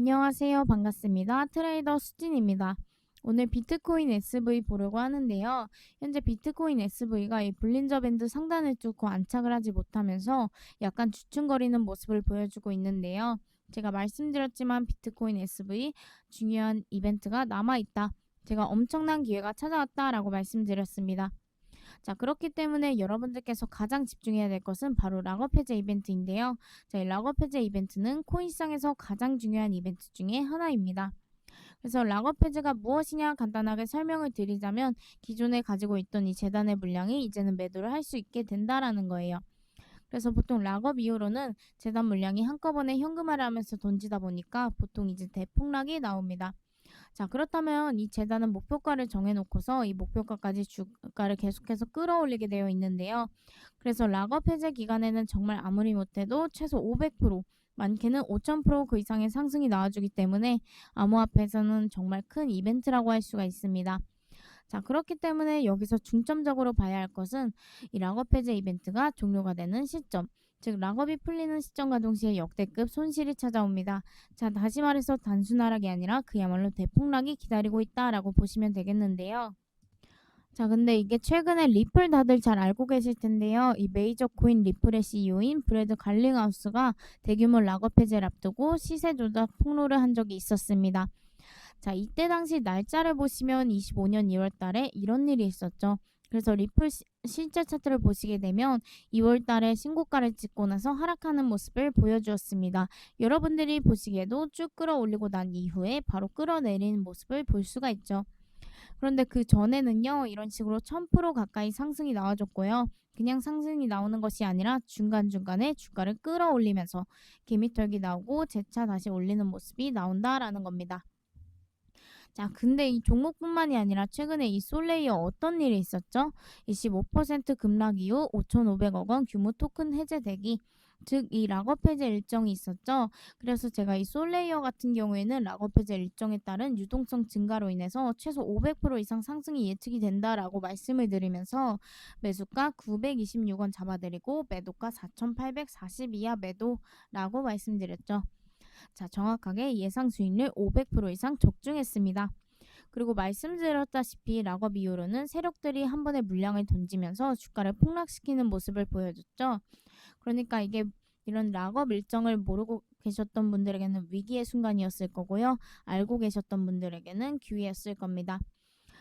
안녕하세요. 반갑습니다. 트레이더 수진입니다. 오늘 비트코인 SV 보려고 하는데요. 현재 비트코인 SV가 이 볼린저 밴드 상단을 뚫고 안착을 하지 못하면서 약간 주춤거리는 모습을 보여주고 있는데요. 제가 말씀드렸지만 비트코인 SV 중요한 이벤트가 남아있다. 제가 엄청난 기회가 찾아왔다라고 말씀드렸습니다. 자, 그렇기 때문에 여러분들께서 가장 집중해야 될 것은 바로 락업 해제 이벤트인데요. 자, 이 락업 해제 이벤트는 코인상에서 가장 중요한 이벤트 중에 하나입니다. 그래서 락업 해제가 무엇이냐 간단하게 설명을 드리자면 기존에 가지고 있던 이 재단의 물량이 이제는 매도를 할 수 있게 된다라는 거예요. 그래서 보통 락업 이후로는 재단 물량이 한꺼번에 현금화를 하면서 던지다 보니까 보통 이제 대폭락이 나옵니다. 자, 그렇다면 이 재단은 목표가를 정해놓고서 이 목표가까지 주가를 계속해서 끌어올리게 되어 있는데요. 그래서 락업 해제 기간에는 정말 아무리 못해도 최소 500%, 많게는 5000%그 이상의 상승이 나와주기 때문에 암호화폐에서는 정말 큰 이벤트라고 할 수가 있습니다. 자, 그렇기 때문에 여기서 중점적으로 봐야 할 것은 이 락업 해제 이벤트가 종료가 되는 시점, 즉 락업이 풀리는 시점과 동시에 역대급 손실이 찾아옵니다. 자, 다시 말해서 단순 하락이 아니라 그야말로 대폭락이 기다리고 있다라고 보시면 되겠는데요. 자, 근데 이게 최근에 리플 다들 잘 알고 계실 텐데요. 이 메이저 코인 리플의 CEO인 브래드 갈링하우스가 대규모 락업 해제를 앞두고 시세 조작 폭로를 한 적이 있었습니다. 자, 이때 당시 날짜를 보시면 25년 2월 달에 이런 일이 있었죠. 그래서 리플 시, 실제 차트를 보시게 되면 2월 달에 신고가를 찍고 나서 하락하는 모습을 보여주었습니다. 여러분들이 보시기에도 쭉 끌어올리고 난 이후에 바로 끌어내리는 모습을 볼 수가 있죠. 그런데 그 전에는요, 이런 식으로 1000% 가까이 상승이 나와줬고요. 그냥 상승이 나오는 것이 아니라 중간중간에 주가를 끌어올리면서 개미털기 나오고 재차 다시 올리는 모습이 나온다라는 겁니다. 자, 근데 이 종목뿐만이 아니라 최근에 이 솔레이어 어떤 일이 있었죠? 25% 급락 이후 5,500억 원 규모 토큰 해제되기 즉 이 락업 해제 일정이 있었죠. 그래서 제가 이 솔레이어 같은 경우에는 락업 해제 일정에 따른 유동성 증가로 인해서 최소 500% 이상 상승이 예측이 된다라고 말씀을 드리면서 매수가 926원 잡아드리고 매도가 4,840 이하 매도라고 말씀드렸죠. 자, 정확하게 예상 수익률 500% 이상 적중했습니다. 그리고 말씀드렸다시피 락업 이후로는 세력들이 한 번에 물량을 던지면서 주가를 폭락시키는 모습을 보여줬죠. 그러니까 이게 이런 락업 일정을 모르고 계셨던 분들에게는 위기의 순간이었을 거고요. 알고 계셨던 분들에게는 기회였을 겁니다.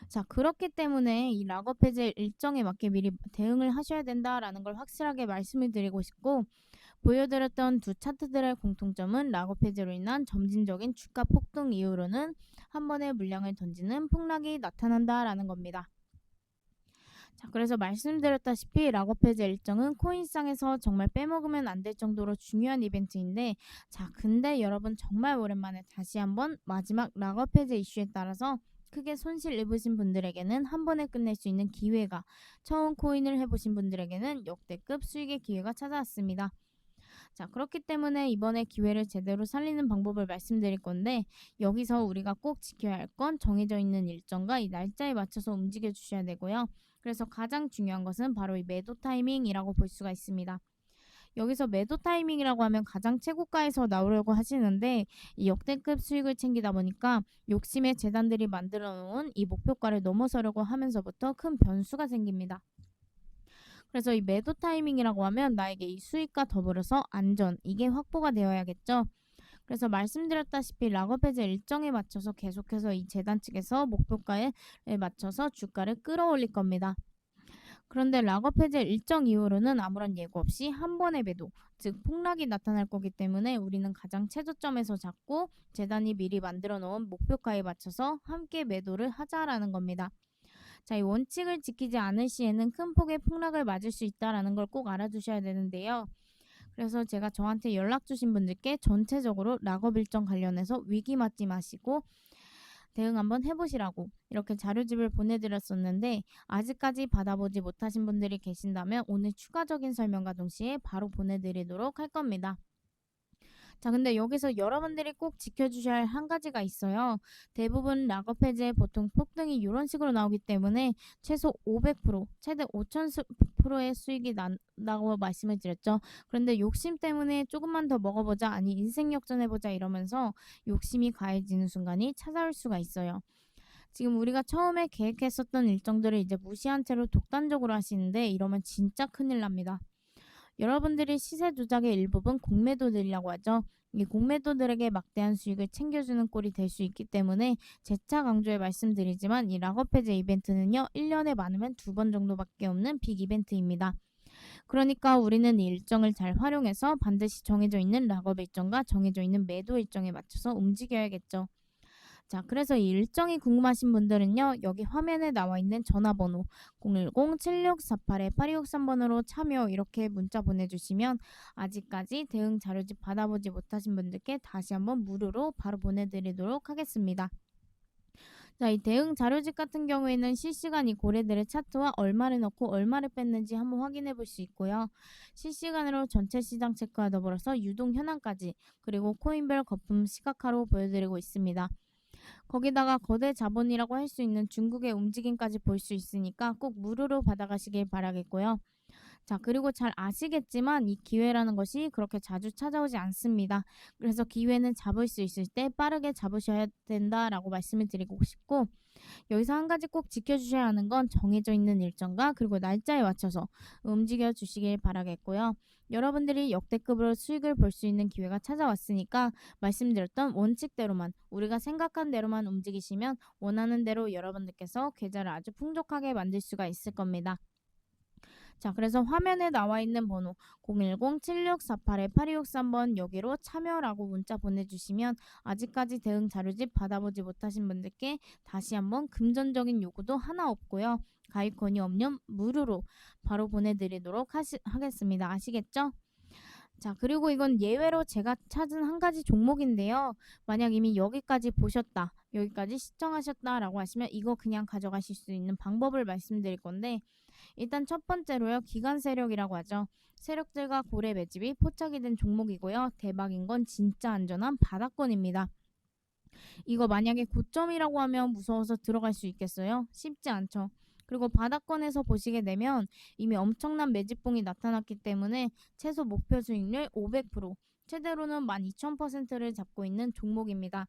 자, 그렇기 때문에 이 락업 해제 일정에 맞게 미리 대응을 하셔야 된다라는 걸 확실하게 말씀을 드리고 싶고 보여드렸던 두 차트들의 공통점은 락업 해제로 인한 점진적인 주가 폭등 이후로는 한 번에 물량을 던지는 폭락이 나타난다라는 겁니다. 자, 그래서 말씀드렸다시피 락업 해제 일정은 코인상에서 정말 빼먹으면 안 될 정도로 중요한 이벤트인데 자, 근데 여러분 정말 오랜만에 다시 한번 마지막 락업 해제 이슈에 따라서 크게 손실 입으신 분들에게는 한 번에 끝낼 수 있는 기회가 처음 코인을 해보신 분들에게는 역대급 수익의 기회가 찾아왔습니다. 자, 그렇기 때문에 이번에 기회를 제대로 살리는 방법을 말씀드릴 건데 여기서 우리가 꼭 지켜야 할 건 정해져 있는 일정과 이 날짜에 맞춰서 움직여 주셔야 되고요. 그래서 가장 중요한 것은 바로 이 매도 타이밍이라고 볼 수가 있습니다. 여기서 매도 타이밍이라고 하면 가장 최고가에서 나오려고 하시는데 이 역대급 수익을 챙기다 보니까 욕심의 재단들이 만들어 놓은 이 목표가를 넘어서려고 하면서부터 큰 변수가 생깁니다. 그래서 이 매도 타이밍이라고 하면 나에게 이 수익과 더불어서 안전 이게 확보가 되어야겠죠. 그래서 말씀드렸다시피 락업 해제 일정에 맞춰서 계속해서 이 재단 측에서 목표가에 맞춰서 주가를 끌어올릴 겁니다. 그런데 락업 해제 일정 이후로는 아무런 예고 없이 한 번의 매도, 즉 폭락이 나타날 거기 때문에 우리는 가장 최저점에서 잡고 재단이 미리 만들어 놓은 목표가에 맞춰서 함께 매도를 하자라는 겁니다. 자, 이 원칙을 지키지 않을 시에는 큰 폭의 폭락을 맞을 수 있다라는 걸 꼭 알아두셔야 되는데요. 그래서 제가 저한테 연락 주신 분들께 전체적으로 락업 일정 관련해서 위기 맞지 마시고 대응 한번 해보시라고 이렇게 자료집을 보내드렸었는데 아직까지 받아보지 못하신 분들이 계신다면 오늘 추가적인 설명과 동시에 바로 보내드리도록 할 겁니다. 자, 근데 여기서 여러분들이 꼭 지켜주셔야 할 한 가지가 있어요. 대부분 락업 해제 보통 폭등이 이런 식으로 나오기 때문에 최소 500%, 최대 5000%의 수익이 난다고 말씀을 드렸죠. 그런데 욕심 때문에 조금만 더 먹어보자, 아니 인생 역전해보자 이러면서 욕심이 가해지는 순간이 찾아올 수가 있어요. 지금 우리가 처음에 계획했었던 일정들을 이제 무시한 채로 독단적으로 하시는데 이러면 진짜 큰일 납니다. 여러분들이 시세 조작의 일부분 공매도들이라고 하죠. 이 공매도들에게 막대한 수익을 챙겨주는 꼴이 될 수 있기 때문에 재차 강조해 말씀드리지만 이 락업 해제 이벤트는요. 1년에 많으면 두 번 정도밖에 없는 빅 이벤트입니다. 그러니까 우리는 이 일정을 잘 활용해서 반드시 정해져 있는 락업 일정과 정해져 있는 매도 일정에 맞춰서 움직여야겠죠. 자, 그래서 이 일정이 궁금하신 분들은요, 여기 화면에 나와 있는 전화번호 010-7648-8263번으로 참여 이렇게 문자 보내주시면 아직까지 대응 자료집 받아보지 못하신 분들께 다시 한번 무료로 바로 보내드리도록 하겠습니다. 자, 이 대응 자료집 같은 경우에는 실시간 이 고래들의 차트와 얼마를 넣고 얼마를 뺐는지 한번 확인해 볼 수 있고요. 실시간으로 전체 시장 체크와 더불어서 유동 현황까지 그리고 코인별 거품 시각화로 보여드리고 있습니다. 거기다가 거대 자본이라고 할 수 있는 중국의 움직임까지 볼 수 있으니까 꼭 무료로 받아가시길 바라겠고요. 자, 그리고 잘 아시겠지만 이 기회라는 것이 그렇게 자주 찾아오지 않습니다. 그래서 기회는 잡을 수 있을 때 빠르게 잡으셔야 된다라고 말씀을 드리고 싶고 여기서 한 가지 꼭 지켜주셔야 하는 건 정해져 있는 일정과 그리고 날짜에 맞춰서 움직여 주시길 바라겠고요. 여러분들이 역대급으로 수익을 볼 수 있는 기회가 찾아왔으니까 말씀드렸던 원칙대로만 우리가 생각한 대로만 움직이시면 원하는 대로 여러분들께서 계좌를 아주 풍족하게 만들 수가 있을 겁니다. 자, 그래서 화면에 나와 있는 번호 010-7648-8263번 여기로 참여라고 문자 보내주시면 아직까지 대응 자료집 받아보지 못하신 분들께 다시 한번 금전적인 요구도 하나 없고요. 가입권이 없는 무료로 바로 보내드리도록 하시, 하겠습니다. 아시겠죠? 자, 그리고 이건 예외로 제가 찾은 한 가지 종목인데요. 만약 이미 여기까지 보셨다, 여기까지 시청하셨다라고 하시면 이거 그냥 가져가실 수 있는 방법을 말씀드릴 건데 일단 첫 번째로요. 기관 세력이라고 하죠. 세력들과 고래 매집이 포착이 된 종목이고요. 대박인 건 진짜 안전한 바닥권입니다. 이거 만약에 고점이라고 하면 무서워서 들어갈 수 있겠어요? 쉽지 않죠. 그리고 바닥권에서 보시게 되면 이미 엄청난 매집봉이 나타났기 때문에 최소 목표 수익률 500%, 최대로는 12,000%를 잡고 있는 종목입니다.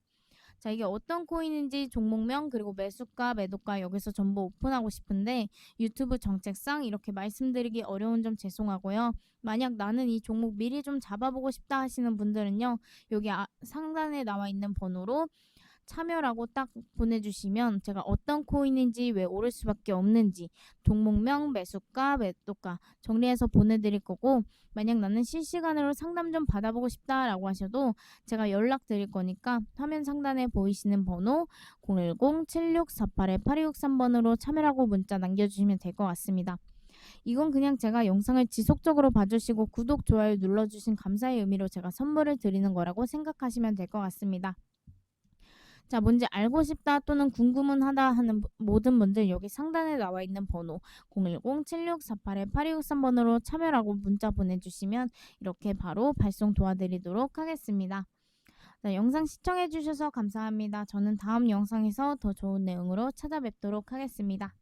자, 이게 어떤 코인인지 종목명 그리고 매수가, 매도가 여기서 전부 오픈하고 싶은데 유튜브 정책상 이렇게 말씀드리기 어려운 점 죄송하고요. 만약 나는 이 종목 미리 좀 잡아보고 싶다 하시는 분들은요. 여기 아, 상단에 나와 있는 번호로 참여라고 딱 보내주시면 제가 어떤 코인인지 왜 오를 수밖에 없는지 종목명, 매수가, 매도가 정리해서 보내드릴 거고 만약 나는 실시간으로 상담 좀 받아보고 싶다라고 하셔도 제가 연락 드릴 거니까 화면 상단에 보이시는 번호 010-7648-8263번으로 참여라고 문자 남겨주시면 될 것 같습니다. 이건 그냥 제가 영상을 지속적으로 봐주시고 구독, 좋아요 눌러주신 감사의 의미로 제가 선물을 드리는 거라고 생각하시면 될 것 같습니다. 자, 뭔지 알고 싶다 또는 궁금은 하다 하는 모든 분들 여기 상단에 나와 있는 번호 010-7648-8263번으로 참여라고 문자 보내주시면 이렇게 바로 발송 도와드리도록 하겠습니다. 자, 영상 시청해주셔서 감사합니다. 저는 다음 영상에서 더 좋은 내용으로 찾아뵙도록 하겠습니다.